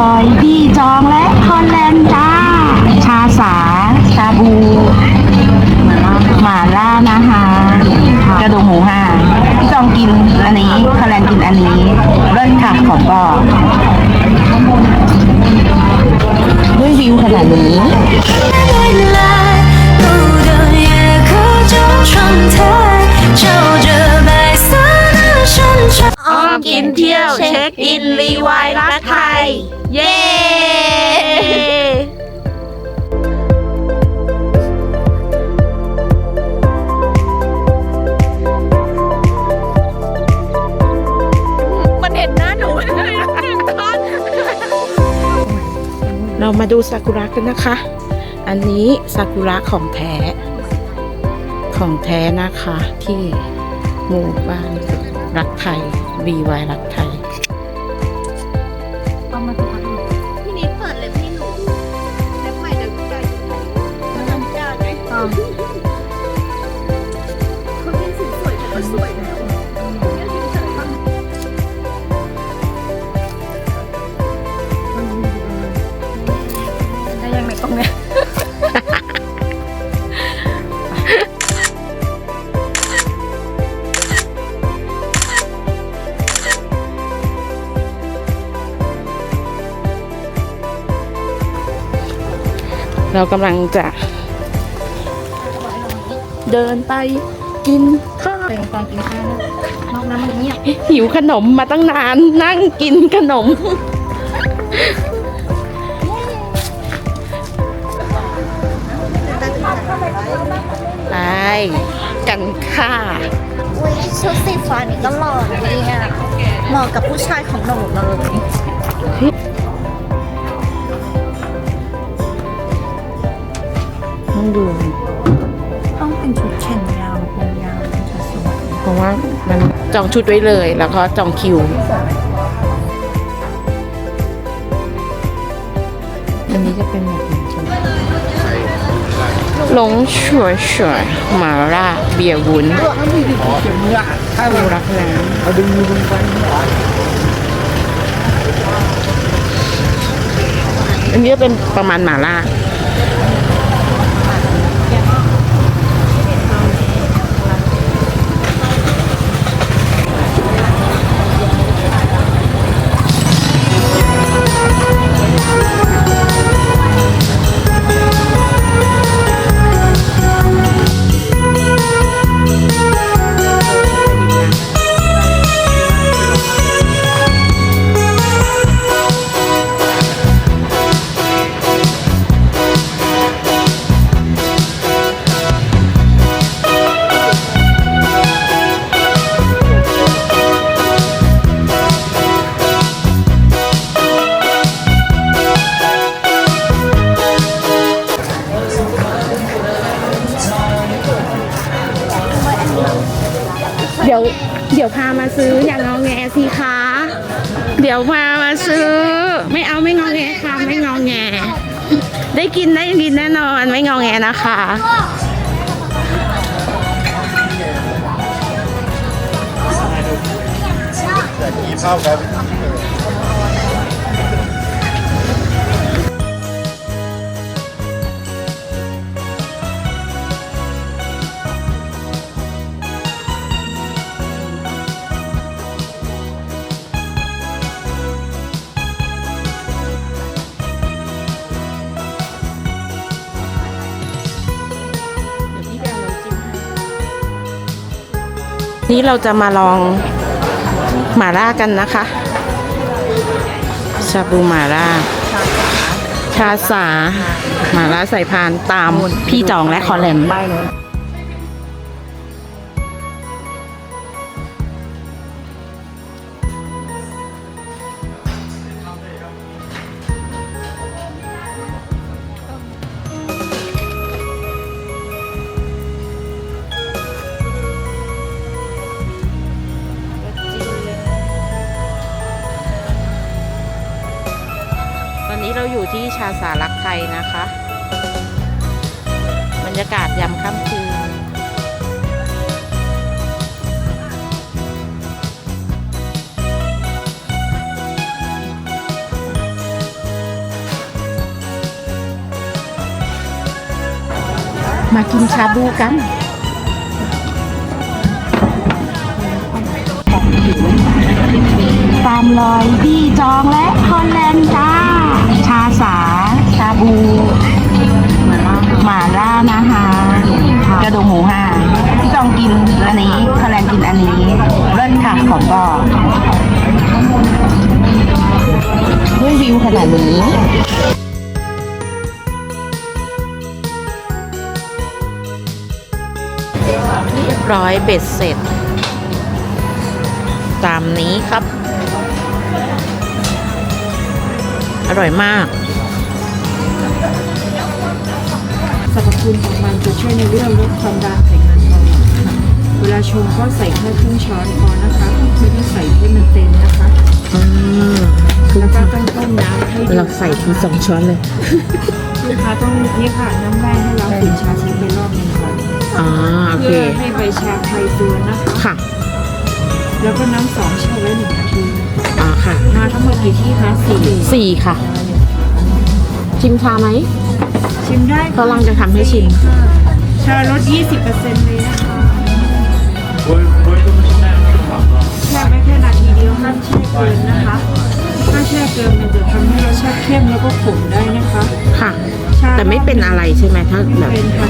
ลอย พี่จองและคอนแลนด์จ้า ชาสา ชาบู หมาล่านะคะ กระดูกหมูห้าพี่จองกินอันนี้คอนแลนกินอันนี้เลิศค่ะขอบอกด้วยวิวขนาดนี้。 กินเที่ยวเช็คอินรีวายรักไทย เย้มันเห็นหน้าหนูเรามาดูซากุระกันนะคะ อันนี้ซากุระของแท้ ของแท้นะคะที่หมู่บ้าน รักไทย VY รักไทยพี่นิดเปิดเล็บให้หนูเล็บใหม่เดี๋ยวใหญ่ก็ทำยากไงเขาเรียนสีสวยแต่ก็สวยแล้วเรียนสีสวยมากได้ยังไงตรงเนี้ย เรากำลังจะ เดินไปกินข้าวเป็นตอนกินข้าวนอกนั้นมันเงียบหิวขนมมาตั้งนาน นั่งกินขนม ไป กันค่ะ อุ้ยชุดสีฟ้านี่ก็หล่อนะเนี่ยเหมาะกับผู้ชายของหนูเลย ต้องดู ต้องเป็นชุดแขนยาวผมยาวถึงจะสวยเพราะว่ามันจองชุดไว้เลยแล้วก็จองคิว อันนี้จะเป็นแบบนี้ใช่ไหมหลงฉวยฉวยหมาล่าเบียร์วุ้นดูรักน้ำเอาดึงมือดึงฟันอันนี้เป็นประมาณหมาล่า ดี๋ยวพามาซื้ออย่างงอแงสิคะ เดี๋ยวพามาซื้อ ไม่เอาไม่งอแงค่ะไม่งอแง ได้กินได้กินแน่นอนไม่งอแงนะคะนี่ นี้เราจะมาลองหมาล่ากันนะคะชาบูหมาล่าชาสาหมาล่าใส่พานตามพี่จองและคอแลนด์ ชาสารักไทยนะคะ บรรยากาศยามค่ำคืนมากินชาบูกันตามรอยพี่จองและคอนแลนด์จ้า บูหมาล่านะคะ กระดูกหมูห้าพี่จองกินอันนี้ฮอลแลนด์กินอันนี้เลิศค่ะของบอกด้วยวิวขนาดนี้เรียบร้อยเบ็ดเสร็จ ตามนี้ครับ อร่อยมาก สรรพคุณของมันจะช่วยในเรื่องลดความดันไขมันเบาหวานค่ะเวลาชงก็ใส่แค่ครึ่งช้อนพอนะคะไม่ต้องใส่ให้มันเต็มนะคะอืมแล้วก็ต้องต้มน้ำให้เราใส่ทีสองช้อนเลยลูกค้าต้องนี่ค่ะน้ำแร่ให้เราฝืนชาทิ้งไปรอบหนึงก่อนอ่าโอเค เพื่อให้ใบชาคลายตัวนะคะ ค่ะ แล้วก็น้ำสองแช่ไว้หนึ่งนาทีอ่าค่ะ มาทั้งหมดกี่ที่คะสี่สี่ค่ะ ชิมชาไหม ชิมได้เขากำลังจะทำให้ชิมค่ะชาลด 20%เลยนะคะแช่ไว้แค่นาทีเดียวห้ามแช่เกินนะคะถ้าแช่เกินมันจะทำให้รสชาติเข้มแล้วก็ขมได้นะคะ ค่ะชาแต่ไม่เป็นอะไรใช่ไหมถ้าแบบเป็นค่ะ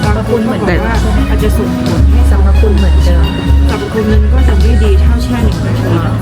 แต่บางคนเหมือนแต่ว่าอาจจะส่งผลให้สรรพคุณเหมือนเดิมสรรพคุณนั้นก็จะไม่ดีเท่าแช่หนึ่งนาทีนะคะ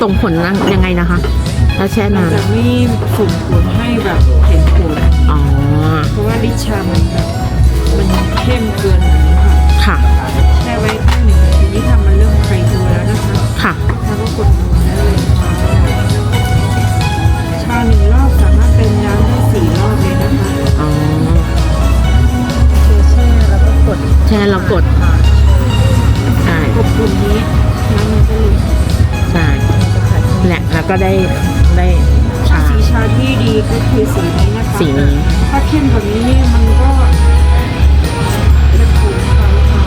ตรงผลยังไงนะคะ ถ้าแช่มันนาน จะไม่ส่งผลให้แบบเห็นผลอ๋อเพ ราะว่าลิชามันแบบมันเข้มเกินอย่างนี้ค่ะค่ะ แช่ไว้แค่หนึ่งนาทีนี่ทำมันเริ่มคลายตัวแล้วนะคะ ค่ะ แล้วก็กดนมได้เลยค่ะชาหนึ่งรอบสามารถเป็นน้ำได้สี่รอบเลยนะคะอ๋อคือแช่แล้วก็กดแช่เรากดใช่กดปุ่มนี้น้ำมันก็เลยใช่เนี่ยแล้วก็ได้ได้ชาสีชาที่ดีก็คือสีนี้นะคะสีนี้ถ้า เข้มกว่านี้เนี่ยมันก็จะขมค่ะลูกค้า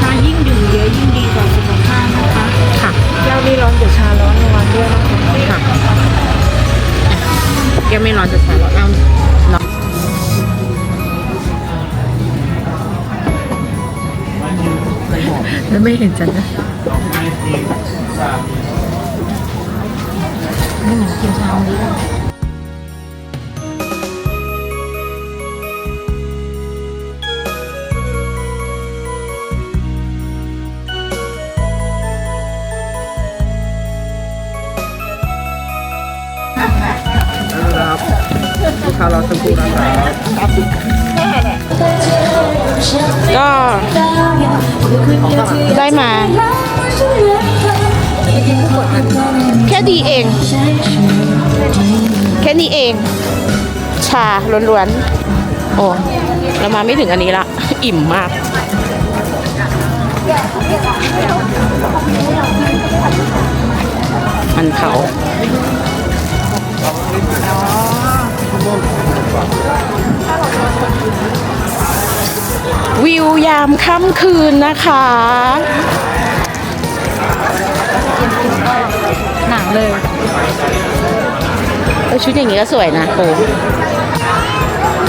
ชายิ่งดื่มเยอะยิ่งดีต่อสุขภาพนะคะค่ะแก้วนี้ร้อนเดี๋ยวชาร้อนระวังด้วยนะคะค่ะแกไม่ร้อนจะชาร้อนเอาร้อนแล้วไม่เห็นจันนะก็ ก็ได้มา แค่ดีเอง แค่นี้เอง ชาล้วนๆ โอ้เรามาไม่ถึงอันนี้ละ อิ่มมากมันเผา วิวยามค่ำคืนนะคะหนังเลยเออชุดอย่างนี้ก็สวยนะโอ้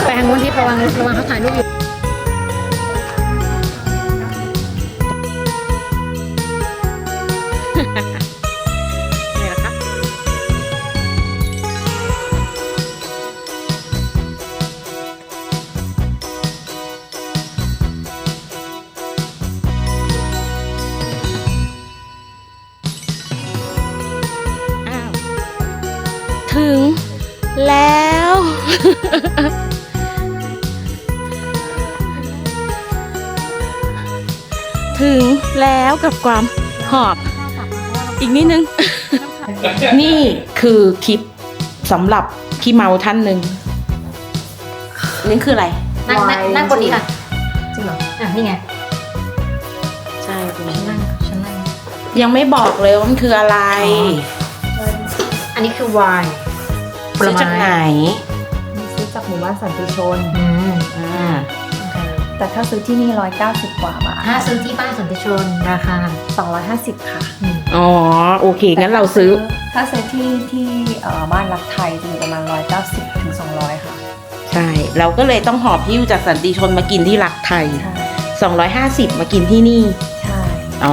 แปลงนู้นที่ประวังระวังเขาถ่ายรูปอยู่ ถึงแล้วกับความหอบ อีกนิดนึง นี่คือคลิปสำหรับพี่เมาท่านหนึ่งนี่คืออะไร นั่งนั่งนั่งบนนี้ค่ะจริงเหรออะนี่ไง ใช่คุณฉันนั่งฉันนั่ง ยังไม่บอกเลยว่ามันคืออะไร อันนี้คือไวน์ผลซื้อไม้จากไหนซื้อจากหมู่บ้านสันติชน อืมอ่า แต่ถ้าซื้อที่นี่ 190 กว่าบาทถ้าซื้อที่บ้านสันติชนราคา 250 ค่ะอ๋อ โอเค งั้นเราซื้อ ถ้าซื้อที่ที่เอ่อบ้านรักไทยจะอยู่ประมาณ 190ถึง200 ค่ะ ใช่ เราก็เลยต้องหอบหิ้วจากสันติชนมากินที่รักไทยใช่250 มากินที่นี่ ใช่เอ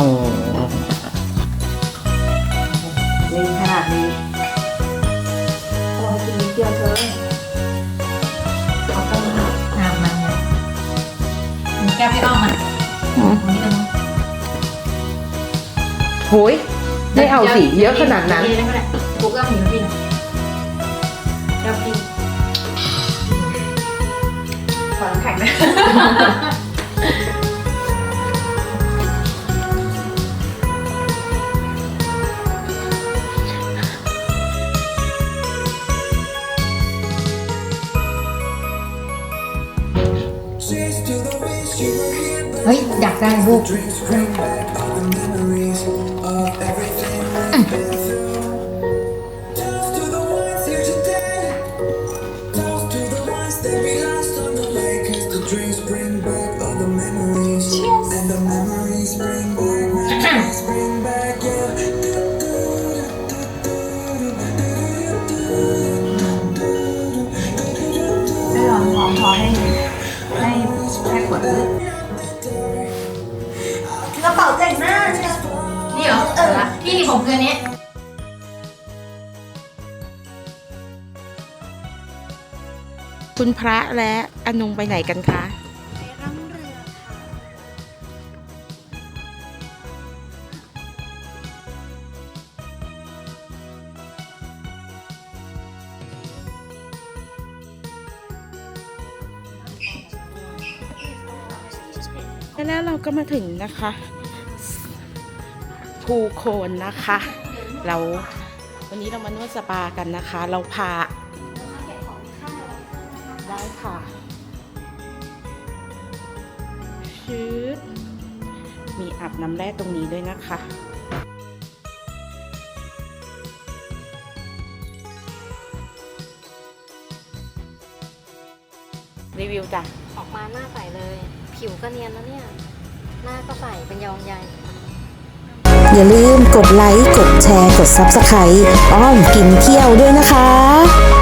วพี่อ้อมอะตรงนี้กันเนาะโหยได้เอาสิเยอะขนาดนั้นได้ไหมกูก็มีพี่นะแก้วพี่ขอน้ำแข็งนะ ร้อนหอมพอให้ให้แค่ขวดเลยก เหรอเออพี่นี่ผมคืออันนี้ยคุณพระและอนุงไปไหนกันคะไปร่องเรือค่ะแล้วเราก็มาถึงนะคะ ภูโคนนะคะ เราวันนี้เรามานวดสปากันนะคะ เราพาได้ค่ะชืดมีอาบน้ำแร่ตรงนี้ด้วยนะคะรีวิวจ้ะ ออกมาหน้าใสเลย ผิวก็เนียนแล้วเนี่ย หน้าก็ใสเป็นยองใย อย่าลืมกดไลค์ กดแชร์ กด Subscribe อ้อมกินเที่ยวด้วยนะคะ